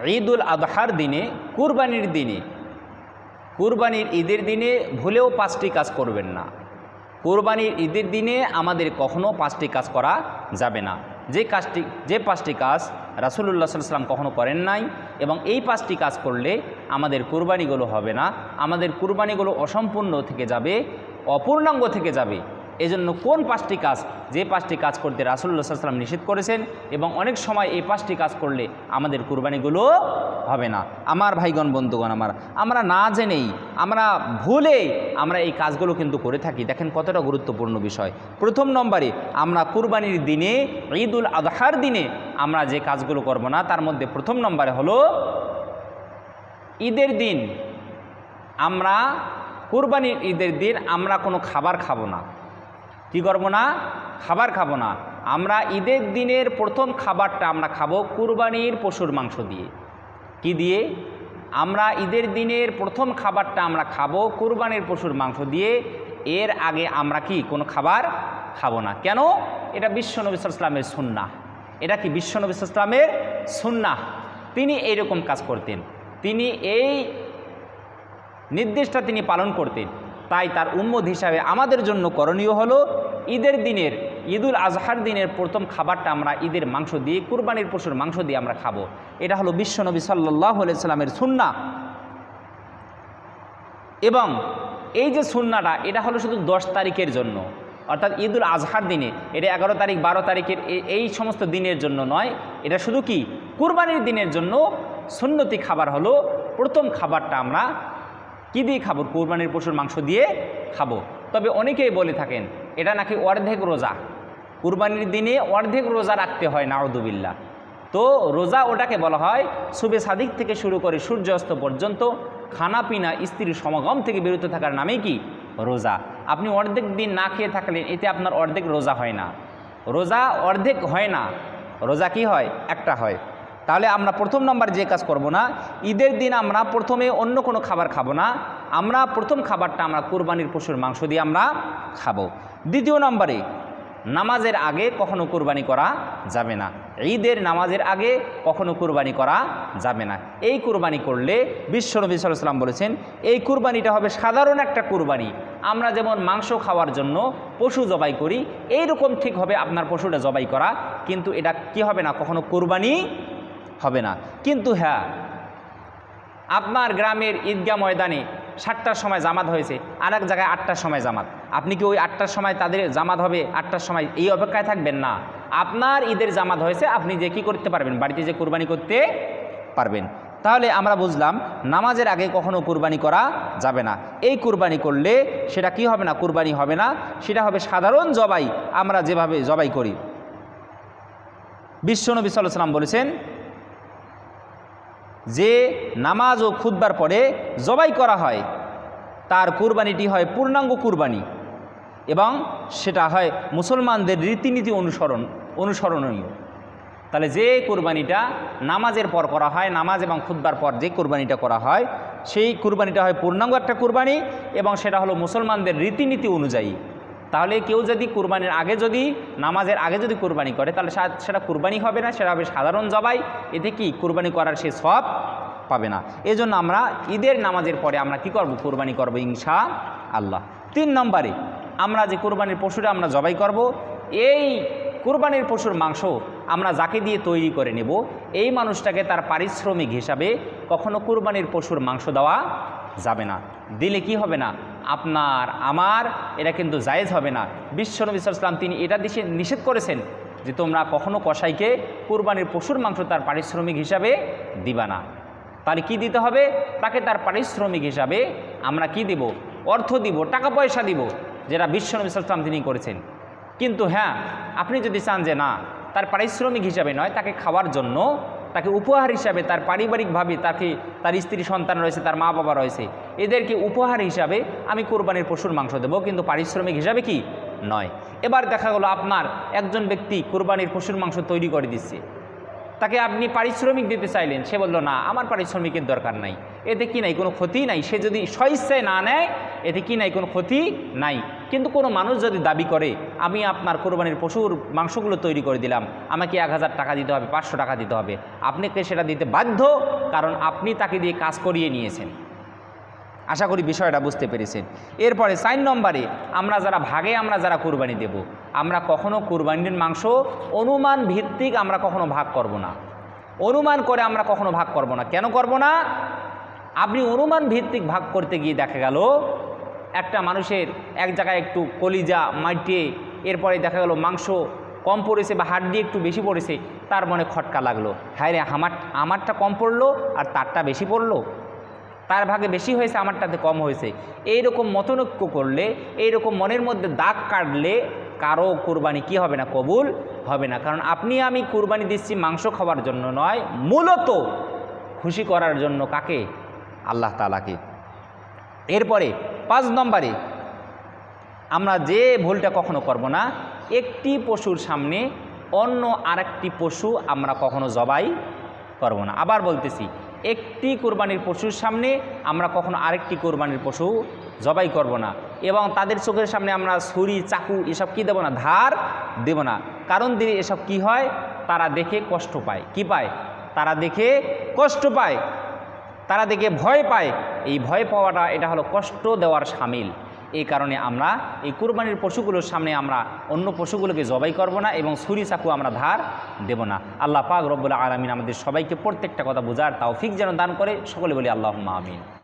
ঈদুল আদহার দিনে, কুরবানির দিনে। কুরবানির ঈদের দিনে ভুলেও পাঁচটি কাজ করবেন না। কোরবানির ঈদের দিনে আমাদের কখনো পাঁচটি কাজ করা যাবে না। যে কাজটি, যে পাঁচটি কাজ রাসুলুল্লাহ সাল্লাম কখনো করেন নাই এবং এই পাঁচটি কাজ করলে আমাদের কুরবানিগুলো হবে না। আমাদের কুরবানিগুলো অসম্পূর্ণ থেকে যাবে, অপূর্ণাঙ্গ থেকে যাবে। এজন্য কোন পাঁচটি কাজ যে পাঁচটি কাজ করতে রাসুল্লাহ সাল্লাম নিষেধ করেছেন এবং অনেক সময় এই পাঁচটি কাজ করলে আমাদের কুরবানিগুলো হবে না। আমার ভাইগণ, বন্ধুগণ আমার, আমরা না জেনেই, আমরা ভুলে আমরা এই কাজগুলো কিন্তু করে থাকি। দেখেন কতটা গুরুত্বপূর্ণ বিষয়। প্রথম নম্বরে, আমরা কুরবানির দিনে, ঈদুল আজহার দিনে আমরা যে কাজগুলো করব না, তার মধ্যে প্রথম নম্বরে হলো ঈদের দিন। আমরা কুরবানির ঈদের দিন আমরা কোনো খাবার খাব না। কি করব না? খাবার খাব না। আমরা ঈদের দিনের প্রথম খাবারটা আমরা খাব কুরবানির পশুর মাংস দিয়ে। কি দিয়ে? আমরা ঈদের দিনের প্রথম খাবারটা আমরা খাব কুরবানির পশুর মাংস দিয়ে। এর আগে আমরা কি, কোনো খাবার খাব না। কেন? এটা বিশ্ব নবী ইসলামের সুন্না এটা কি বিশ্ব নবী ইসলামের সুন্না তিনি এইরকম কাজ করতেন। তিনি এই নির্দেশটা তিনি পালন করতেন। তাই তার উম্মদ হিসাবে আমাদের জন্য করণীয় হলো ঈদের দিনের, ঈদুল আজহার দিনের প্রথম খাবারটা আমরা ঈদের মাংস দিয়ে, কুরবানির পশুর মাংস দিয়ে আমরা খাব। এটা হলো বিশ্বনবী সাল্লাহ সাল্লামের সুন্না। এবং এই যে সুন্নাটা, এটা হলো শুধু দশ তারিখের জন্য। অর্থাৎ ঈদুল আজহার দিনে, এটা এগারো তারিখ, বারো তারিখের এই সমস্ত দিনের জন্য নয়। এটা শুধু কি? কুরবানির দিনের জন্য সুন্নতি খাবার হলো প্রথম খাবারটা আমরা কি দিয়ে খাব? কোরবানির পশুর মাংস দিয়ে খাব। তবে অনেকেই বলে থাকেন, এটা নাকি অর্ধেক রোজা। কুরবানির দিনে অর্ধেক রোজা রাখতে হয় নাউদুবিল্লা তো রোজা ওটাকে বলা হয় সুবে সাদিক থেকে শুরু করে সূর্যাস্ত পর্যন্ত খানা পিনা স্ত্রীর সমাগম থেকে বিরত থাকার নামে কি? রোজা। আপনি অর্ধেক দিন না খেয়ে থাকলেন, এতে আপনার অর্ধেক রোজা হয় না। রোজা অর্ধেক হয় না। রোজা কি হয়? একটা হয়। তাহলে আমরা প্রথম নম্বর যে কাজ করব না, ঈদের দিন আমরা প্রথমে অন্য কোনো খাবার খাব না, আমরা প্রথম খাবারটা আমরা কোরবানির পশুর মাংস দিয়ে আমরা খাব। দ্বিতীয় নম্বরে, নামাজের আগে কখনো কোরবানি করা যাবে না। ঈদের নামাজের আগে কখনো কোরবানি করা যাবে না। এই কোরবানি করলে বিশ্বনবী সাল্লাম বলেছেন, এই কুরবানিটা হবে সাধারণ একটা কুরবানি। আমরা যেমন মাংস খাওয়ার জন্য পশু জবাই করি এই রকম ঠিক হবে আপনার পশুটা জবাই করা, কিন্তু এটা কি হবে না? কখনো কোরবানি হবে না। কিন্তু হ্যাঁ আপনার গ্রামের ঈদগাহ ময়দানে সাতটার সময় জামাত হয়েছে আর এক জায়গায় আটটার সময় জামাত। আপনি কি ওই আটটার সময় তাদের জামাত হবে, আটটার সময় এই অপেক্ষায় থাকবেন না? আপনার ঈদের জামাত হয়েছে, আপনি যে কি করতে পারবেন, বাড়িতে যে কোরবানি করতে পারবেন। তাহলে আমরা বুঝলাম, নামাজের আগে কখনো কুরবানি করা যাবে না। এই কুরবানি করলে সেটা কি হবে না, কুরবানি হবে না, সেটা হবে সাধারণ জবাই, আমরা যেভাবে জবাই করি। বিশ্বনবী সাল্লাহ সাল্লাম বলেছেন যে নামাজ ও খুদ্বার পরে জবাই করা হয়, তার কুরবানিটি হয় পূর্ণাঙ্গ কুরবানি এবং সেটা হয় মুসলমানদের রীতিনীতি অনুসরণ, অনুসরণীয়। তাহলে যে কুরবানিটা নামাজের পর করা হয়, নামাজ এবং খুদ্বার পর যে কুরবানিটা করা হয়, সেই কুরবানিটা হয় পূর্ণাঙ্গ একটা কুরবানি এবং সেটা হলো মুসলমানদের রীতিনীতি অনুযায়ী তাহলে কেউ যদি কুরবানির আগে যদি, নামাজের আগে যদি কুরবানি করে, তাহলে সেটা কুরবানি হবে না, সেটা হবে সাধারণ জবাই। এতে কি? কুরবানি করার সে সব পাবে না। এজন্য আমরা ঈদের নামাজের পরে আমরা কি করব? কুরবানি করব ইনশা আল্লাহ তিন নম্বরে, আমরা যে কুরবানির পশুটা আমরা জবাই করব, এই কুরবানির পশুর মাংস আমরা যাকে দিয়ে তৈরি করে নেব, এই মানুষটাকে তার পারিশ্রমিক হিসাবে কখনো কুরবানির পশুর মাংস দেওয়া যাবে না। দিলে কি হবে না? আপনার, আমার, এটা কিন্তু জায়েজ হবে না। বিশ্বনবী ইসলাম তিনি এটা দিশে নিষেধ করেছেন যে তোমরা কখনো কসাইকে কুরবানির পশুর মাংস তার পারিশ্রমিক হিসাবে দিবা না। তাহলে কি দিতে হবে? তাকে তার পারিশ্রমিক হিসাবে আমরা কি দিব? অর্থ দিব, টাকা পয়সা দিব, যেটা বিশ্বনবী ইসলাম তিনি করেছেন। কিন্তু হ্যাঁ আপনি যদি চান যে না, তার পারিশ্রমিক হিসাবে নয়, তাকে খাওয়ার জন্য তাকে উপহার হিসাবে তার পারিবারিকভাবে তাকে, তার স্ত্রী সন্তান রয়েছে, তার মা বাবা রয়েছে। এদেরকে উপহার হিসাবে আমি কোরবানির পশুর মাংস দেবো, কিন্তু পারিশ্রমিক হিসাবে কি? নয়। এবার দেখা গেলো আপনার একজন ব্যক্তি কোরবানির পশুর মাংস তৈরি করে দিচ্ছে। তাকে আপনি পারিশ্রমিক দিতে চাইলেন, সে বলল, না, আমার পারিশ্রমিকের দরকার নাই। এতে কি নাই? কোনো ক্ষতি নাই? সে যদি স্বইচ্ছায় না নেয়, এতে কি নাই? কোনো ক্ষতি নাই। কিন্তু কোনো মানুষ যদি দাবি করে, আমি আপনার কোরবানির পশুর মাংসগুলো তৈরি করে দিলাম, আমাকে এক হাজার টাকা দিতে হবে, পাঁচশো টাকা দিতে হবে। আপনাকে সেটা দিতে বাধ্য, কারণ আপনি তাকে দিয়ে কাজ করিয়ে নিয়েছেন। আশা করি বিষয়টা বুঝতে পেরেছেন। এরপরে সাইন নম্বরে, আমরা যারা ভাগে, আমরা যারা কুরবানি দেব। আমরা কখনো কুরবানির মাংস অনুমান ভিত্তিক আমরা কখনো ভাগ করব না। অনুমান করে আমরা কখনো ভাগ করব না। কেন করব না? আপনি অনুমান ভিত্তিক ভাগ করতে গিয়ে দেখা গেল একটা মানুষের এক জায়গায় একটু কলিজা মাইটে, এরপরে দেখা গেল মাংস কম পড়েছে বা হাড্ডি একটু বেশি পড়েছে, তার মনে খটকা লাগল। হ্যাঁ রে আমার আমারটা কম পড়ল আর তারটা বেশি পড়ল? তার ভাগে বেশি হয়েছে, আমারটাতে কম হয়েছে। এই রকম মতনৈক্য করলে এই রকম মনের মধ্যে দাগ কাটলে কারও কোরবানি কি হবে না, কবুল হবে না। কারণ আপনি আমি কোরবানি দিচ্ছি মাংস খাওয়ার জন্য নয়, মূলত খুশি করার জন্য কাকে? আল্লাহ তালাকে এরপরে পাঁচ নম্বরে, আমরা যে ভুলটা কখনো করব না, একটি পশুর সামনে অন্য আরেকটি পশু আমরা কখনো জবাই করব না। আবার বলতেছি, একটি কোরবানির পশুর সামনে আমরা কখনো আরেকটি কোরবানির পশু জবাই করব না এবং তাদের চোখের সামনে আমরা ছুরি, চাকু এসব কি দেব না? ধার দেব না। কারণ দিলে এসব কি হয়? তারা দেখে কষ্ট পায়। কি পায়? তারা দেখে কষ্ট পায়। তারা দেখে ভয় পায়। এই ভয় পাওয়াটা, এটা হলো কষ্ট দেওয়ার সামিল। এই কারণে আমরা এই কুরবানির পশুগুলোর সামনে আমরা অন্য পশুগুলোকে জবাই করব না এবং ছুরি চাকু আমরা ধার দেব না। আল্লাহ পাক রব্বুল আলমিন আমাদের সবাইকে প্রত্যেকটা কথা বোঝার তাও ফিক যেন দান করে। সকলে বলি আল্লাহ আমিন।